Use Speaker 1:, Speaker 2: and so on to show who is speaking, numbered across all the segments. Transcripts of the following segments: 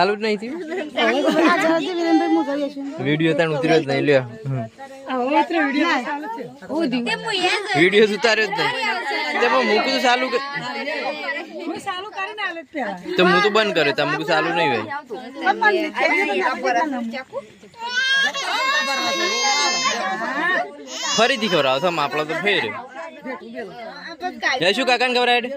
Speaker 1: ચાલુ જ નહીં થયું? વીડિયો તાણ ઉતર્યો જ નહીં, લ્યો. વીડિયો ઉતાર્યો જ નહીં. તે પણ મૂકું તો ચાલુ તો હું તો બંધ કર્યો તા મૂકું ચાલુ નહીં હોય. ફરીથી ખવડાવો છો આપણો તો ફેર. જય શું કાકા ખવડાવે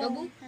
Speaker 2: ઓમ પકડ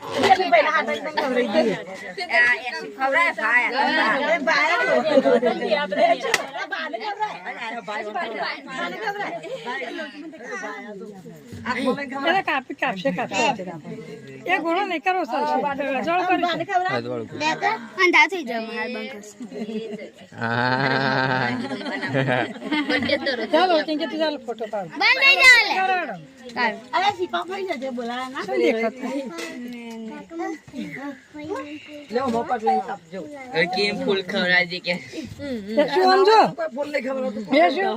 Speaker 3: કાપી કાપશે કાપશે એ ઘોડો નહીં કરી
Speaker 2: અંધા થઈ
Speaker 1: હા.
Speaker 3: ચાલો. કે તું ચાલો ફોટો પાડ
Speaker 2: બંધ થઈ જાય
Speaker 3: કરાડો. શું દેખાતું?
Speaker 1: કેમ ફૂલ ખવડાવજે કે?
Speaker 3: એ શું એ શું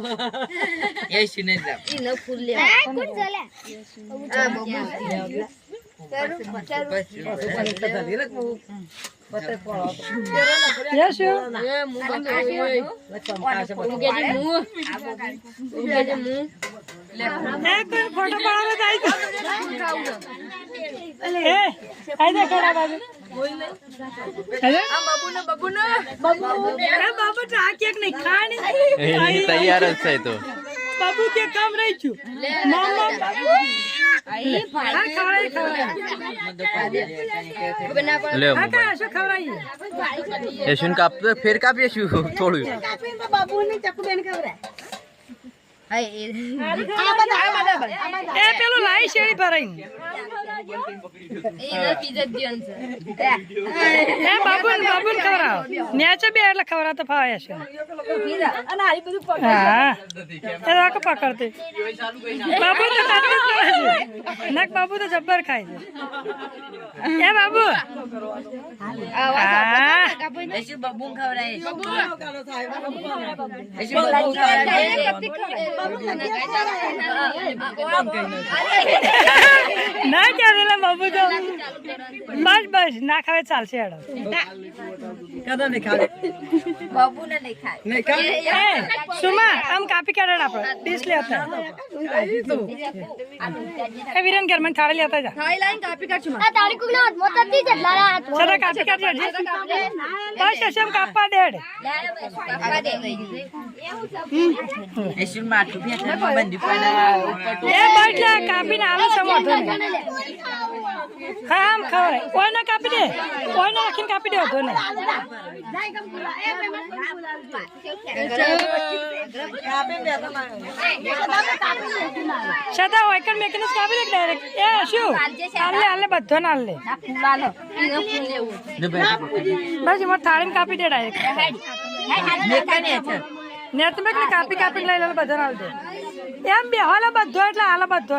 Speaker 1: એ સિને જ લાવ.
Speaker 2: હા કોણ ચાલે
Speaker 3: એ શું એ કોઈ ફોટો એ
Speaker 1: તૈયાર જ થાય તો.
Speaker 3: બાબુ કે કામ રહી છું. શું
Speaker 1: કાપ? ફેર કાપીએ છું થોડું.
Speaker 3: એ પેલું લાઈ શેરી ભરાઈ એ એટલે ખવડાવ તો ફાવે છે પકડતી બાબુ નક બાબુ તો જબ્બર ખાય છે એ બાબુ હા ના ક્યાં દેલા બાબુ તો બસ બસ ના ખાવે ચાલશે હેડો એ સુમા આમ કાપી કાઢે આપણે ડીશ લેતા એ વિરેન ઘર મને થાળી લેતા જા.
Speaker 2: આ તારી કુકના હાથ મોતા થી જેટલા હાથ
Speaker 3: સદા કાપી કાઢી બસ એમ કાપવા દેડ? એ બાટલા કાપીને આલો સમોઠો હા આમ ખવાય કોઈ ના કાપી દે. કોઈ ના રાખીને કાપી દે હતો ને. સદા હોય કર મેકીને દે ડાયરેક્ટ એ શું? આલે આલે બધો ના હાલે બસ એમાં થાળીમાં કાપી દે ડાયરેક્ટ ને તમે કે કાપી કાપી લઈ લે બધો ના દે. એમ બે હાલે બધો એટલે હાલે બધો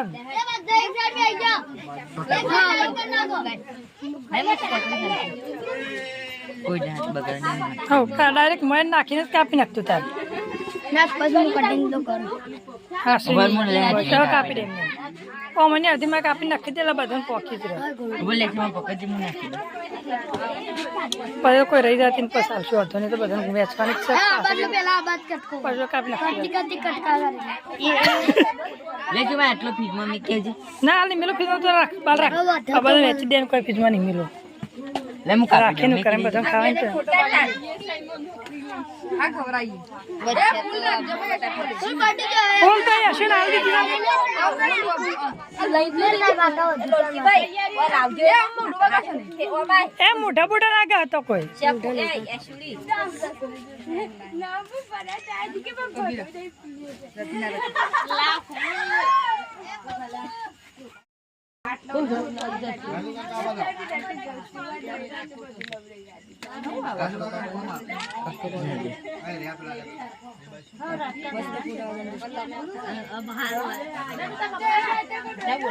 Speaker 3: ડાયરેક્ટ મન નાખીને જ કાપી નાખતું તાર.
Speaker 2: કટિંગ તો કરું.
Speaker 3: હા કાપી દે. ઓ મને અડધી માં કાપી નાખી દેલા બધાને પોખી જ રહે. પછી કોઈ રહી જતી ને પછી આવશું અડધો નહીં તો બધાને વેચવાની જ છે. પછી કાપી નાખી ના નહીં ફીજમાં તો રાખ બાલ રાખ. આ બધા વેચી દે કોઈ ફીજમાં નહીં મિલો. રાખીને કરે બધા ખાવાનું છે
Speaker 2: ફૂલ કાઢી દે
Speaker 3: ફૂલ તો હશે ને આવી દીધું
Speaker 2: લઈ લે લે બાકા
Speaker 3: એ મોઢા મોઢા ના ગયા તો કોઈ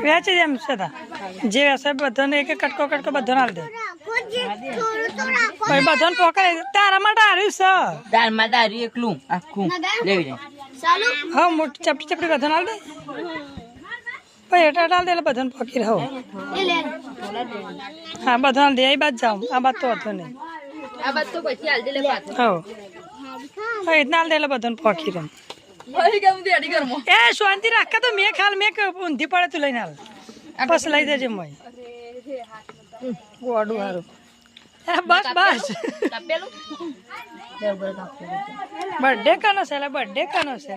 Speaker 3: વેચી જેમ છે જે હશે બધાને એક એક કટકો કટકો બધાને હાલ દે. બધાને પોકારે. તારા માટે હાર્યું છે.
Speaker 4: દાળમાં દારી એકલું. આખું. લેવી જાય
Speaker 3: હા મોટી ચપટી ચપટી બધાને હાલ દે. ભાઈ એટલે હાલ દે એટલે બધાને પકી રહો. હા બધાને દે એ બાદ જાઉં આ બાદ તો હતો નહીં. હો. હાલ દે એટલે બધાને પોકી રહે. એ શાંતિ રાખ. તો મેં ખાલ મેં ઊંધી પડે તું લઈને હાલ બસ લઈ દેજે મય ગોડું એ બસ બસ. બર્થડે કનો છે એટલે બર્થડે કાનો છે?